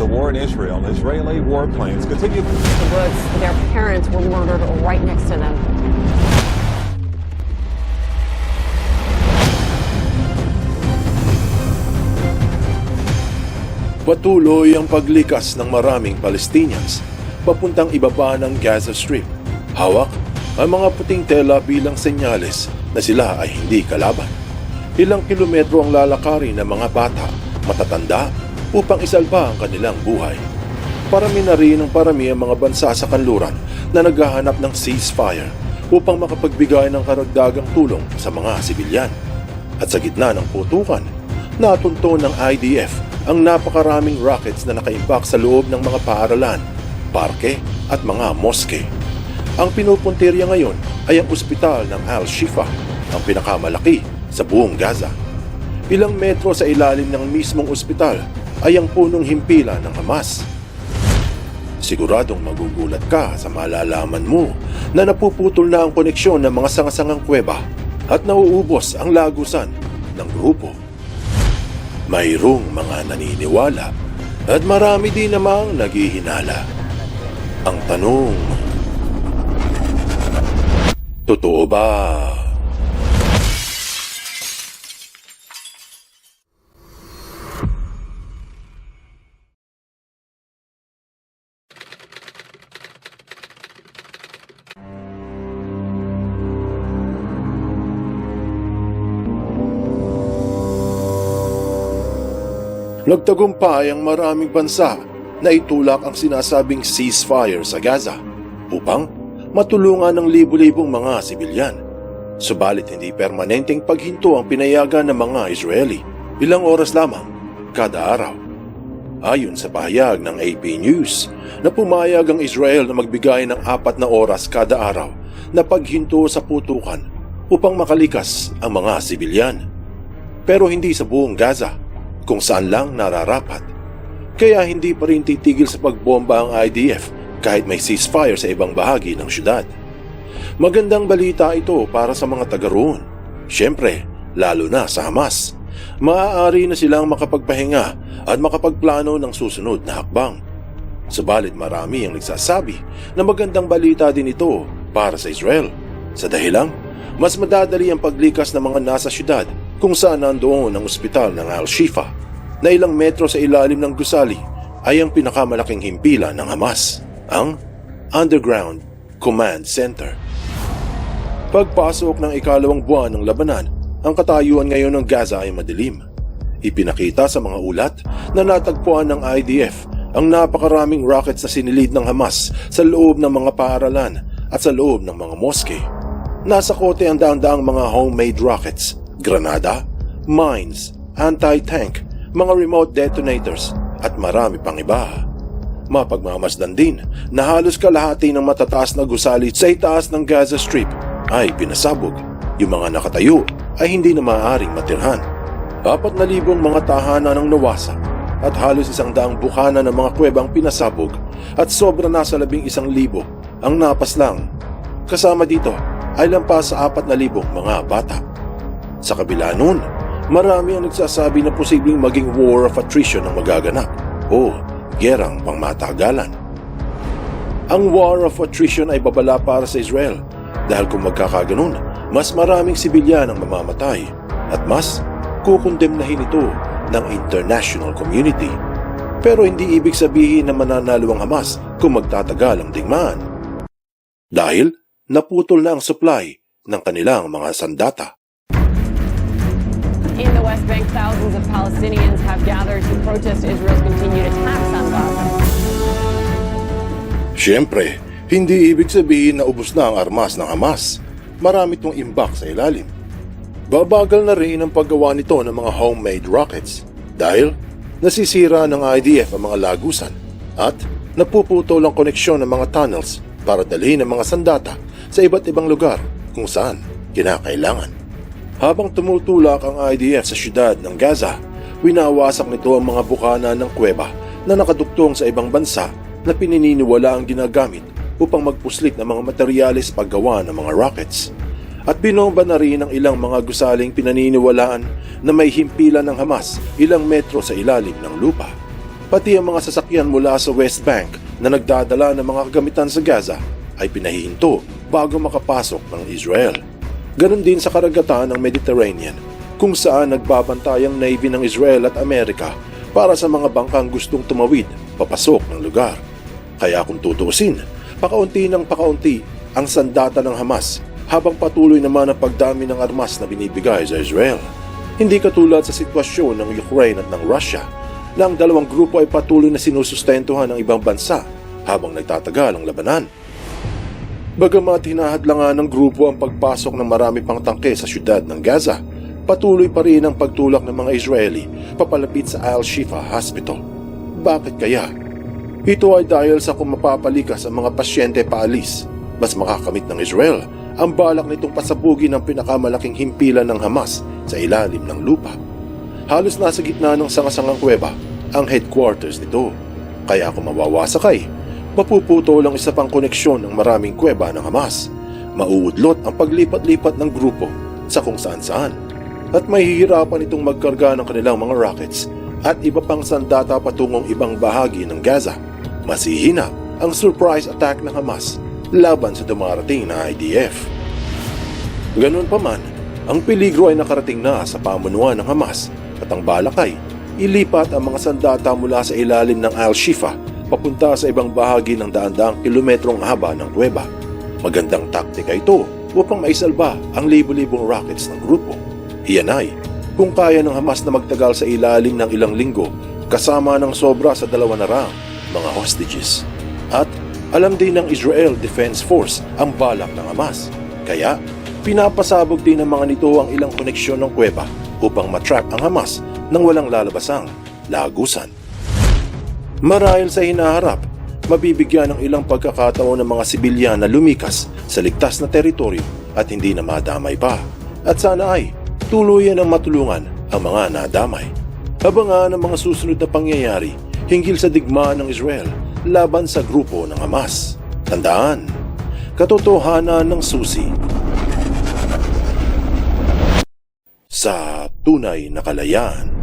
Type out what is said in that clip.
the war in Israel, Israeli warplanes continue the woods. Their parents were murdered right next to them. Patuloy ang paglikas ng maraming Palestinians papuntang ibaba ng Gaza Strip. Hawak ang mga puting tela bilang senyales na sila ay hindi kalaban. Ilang kilometro ang lalakarin ng mga bata, matatanda, upang isalba ang kanilang buhay. Parami na rin ang parami ang mga bansa sa kanluran na naghahanap ng ceasefire upang makapagbigay ng karagdagang tulong sa mga sibilyan. At sa gitna ng putukan, natunto ng IDF ang napakaraming rockets na nakaimbak sa loob ng mga paaralan, parke at mga moske. Ang pinupuntirya ngayon ay ang ospital ng Al-Shifa, ang pinakamalaki sa buong Gaza. Ilang metro sa ilalim ng mismong ospital ay ang punong himpilan ng Hamas. Siguradong magugulat ka sa malalaman mo na napuputol na ang koneksyon ng mga sangasangang kuweba at nauubos ang lagusan ng grupo. Mayroong mga naniniwala at marami din namang naghihinala. Ang tanong, totoo ba? Nagtagumpay ang maraming bansa na itulak ang sinasabing ceasefire sa Gaza upang matulungan ng libu-libong mga sibilyan. Subalit hindi permanenteng paghinto ang pinayagan ng mga Israeli ilang oras lamang kada araw. Ayon sa pahayag ng AP News na pumayag ang Israel na magbigay ng apat na oras kada araw na paghinto sa putukan upang makalikas ang mga sibilyan. Pero hindi sa buong Gaza kung saan lang nararapat. Kaya hindi pa rin titigil sa pagbomba ang IDF kahit may ceasefire sa ibang bahagi ng syudad. Magandang balita ito para sa mga taga roon. Siyempre, lalo na sa Hamas. Maaari na silang makapagpahinga at makapagplano ng susunod na hakbang. Subalit marami ang nagsasabi na magandang balita din ito para sa Israel. Sa dahilang, mas madadali ang paglikas ng mga nasa syudad kung saan nandoon ang ospital ng Al-Shifa na ilang metro sa ilalim ng gusali ay ang pinakamalaking himpilan ng Hamas, ang Underground Command Center. Pagpasok ng ikalawang buwan ng labanan, ang katayuan ngayon ng Gaza ay madilim. Ipinakita sa mga ulat na natagpuan ng IDF ang napakaraming rockets na sinilid ng Hamas sa loob ng mga paaralan at sa loob ng mga moske. Nasa kote ang daang-daang mga homemade rockets, granada, mines, anti-tank, mga remote detonators at marami pang iba. Mapagmamasdan din na halos kalahati ng matataas na gusali sa itaas ng Gaza Strip ay pinasabog. Yung mga nakatayo ay hindi na maaaring matirhan. Apat na libong mga tahanan ang nawasak at halos isang daang bukana ng mga kuwebang pinasabog at sobra na sa labing isang libo ang napaslang. Kasama dito ay lampas sa apat na libong mga bata. Sa kabila nun, marami ang nagsasabi na posibleng maging war of attrition ang magaganap o gerang pangmatagalan. Ang war of attrition ay babala para sa Israel dahil kung magkakaganon, mas maraming sibilyan ang mamamatay at mas kukundemnahin ito ng international community. Pero hindi ibig sabihin na mananalo ang Hamas kung magtatagal ang digmaan. Dahil naputol na ang supply ng kanilang mga sandata. In the West Bank, thousands of Palestinians have gathered to protest Israel's continued attacks on Gaza. Siyempre, hindi ibig sabihin na ubos na ang armas ng Hamas. Marami itong imbak sa ilalim. Babagal na rin ang paggawa nito ng mga homemade rockets dahil nasisira ng IDF ang mga lagusan at napuputol ang koneksyon ng mga tunnels para dalhin ang mga sandata sa iba't ibang lugar kung saan kinakailangan. Habang tumutulak ang IDF sa syudad ng Gaza, winawasak nito ang mga bukana ng kuweba na nakaduktong sa ibang bansa na pinininiwala ang ginagamit upang magpuslit ng mga materyales paggawa ng mga rockets. At binomba na rin ang ilang mga gusaling pinaniniwalaan na may himpilan ng Hamas ilang metro sa ilalim ng lupa. pati ang mga sasakyan mula sa West Bank na nagdadala ng mga kagamitan sa Gaza ay pinahihinto bago makapasok ng Israel. Ganon din sa karagatan ng Mediterranean kung saan nagbabantay ang Navy ng Israel at Amerika para sa mga bangkang gustong tumawid papasok ng lugar. Kaya kung tutuusin, pakaunti ng pakaunti ang sandata ng Hamas habang patuloy naman ang pagdami ng armas na binibigay sa Israel. Hindi katulad sa sitwasyon ng Ukraine at ng Russia na ang dalawang grupo ay patuloy na sinusustentuhan ng ibang bansa habang nagtatagal ang labanan. Bagamat hinahadlangan ng grupo ang pagpasok ng marami pang tangke sa syudad ng Gaza, patuloy pa rin ang pagtulak ng mga Israeli papalapit sa Al-Shifa Hospital. Bakit kaya? Ito ay dahil sa kung mapapalikas ang mga pasyente paalis, mas makakamit ng Israel ang balak nitong pasabugin ng pinakamalaking himpilan ng Hamas sa ilalim ng lupa. Halos nasa gitna ng sangasangang kuweba ang headquarters nito. Kaya kung mawawasakay, mapuputo lang isa pang koneksyon ng maraming kuweba ng Hamas. Mauudlot ang paglipat-lipat ng grupo sa kung saan-saan. At mahihirapan itong magkarga ng kanilang mga rockets at iba pang sandata patungong ibang bahagi ng Gaza. Masihina ang surprise attack ng Hamas laban sa dumarating na IDF. Ganun pa man, ang peligro ay nakarating na sa pamunuan ng Hamas at ang balak ay ilipat ang mga sandata mula sa ilalim ng Al-Shifa papunta sa ibang bahagi ng daan-daang kilometrong haba ng kuweba. Magandang taktika ito upang maisalba ang libo-libong rockets ng grupo. Iyan kung kaya ng Hamas na magtagal sa ilalim ng ilang linggo kasama ng sobra sa dalawa na rang mga hostages. At alam din ng Israel Defense Force ang balak ng Hamas. Kaya pinapasabog din ng mga nito ang ilang koneksyon ng kuweba upang matrap ang Hamas nang walang lalabasang lagusan. Marahil sa hinaharap, mabibigyan ng ilang pagkakataon ng mga sibilyan na lumikas sa ligtas na teritoryo at hindi na madamay pa. At sana ay tuluyan ang matulungan ang mga nadamay. Abangan ang mga susunod na pangyayari hinggil sa digmaan ng Israel laban sa grupo ng Hamas. Tandaan, katotohanan ng susi sa tunay na kalayaan.